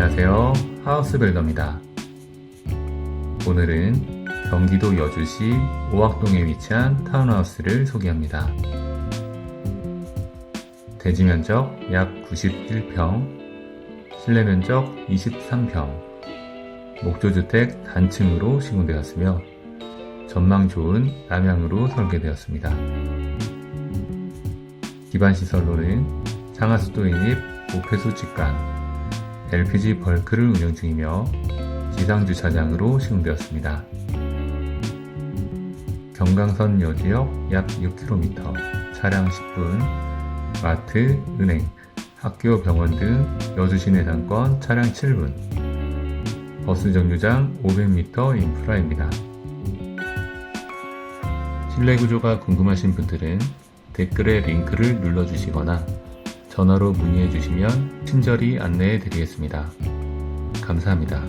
타운하우스 빌더입니다. 오늘은 경기도 여주시 오악동에 위치한 타운하우스를 소개합니다. 대지 면적 약 91평, 실내 면적 23평, 목조주택 단층으로 시공되었으며 전망 좋은 남향으로 설계되었습니다. 기반 시설로는 상하수도 인입 오폐수 직관, LPG 벌크를 운영 중이며 지상 주차장으로 시공되었습니다. 경강선 여지역 약 6km, 차량 10분, 마트, 은행, 학교, 병원 등 여주 시 내 상권 차량 7분, 버스 정류장 500m 인프라입니다. 실내 구조가 궁금하신 분들은 댓글에 링크를 눌러주시거나 전화로 문의해 주시면 친절히 안내해 드리겠습니다. 감사합니다.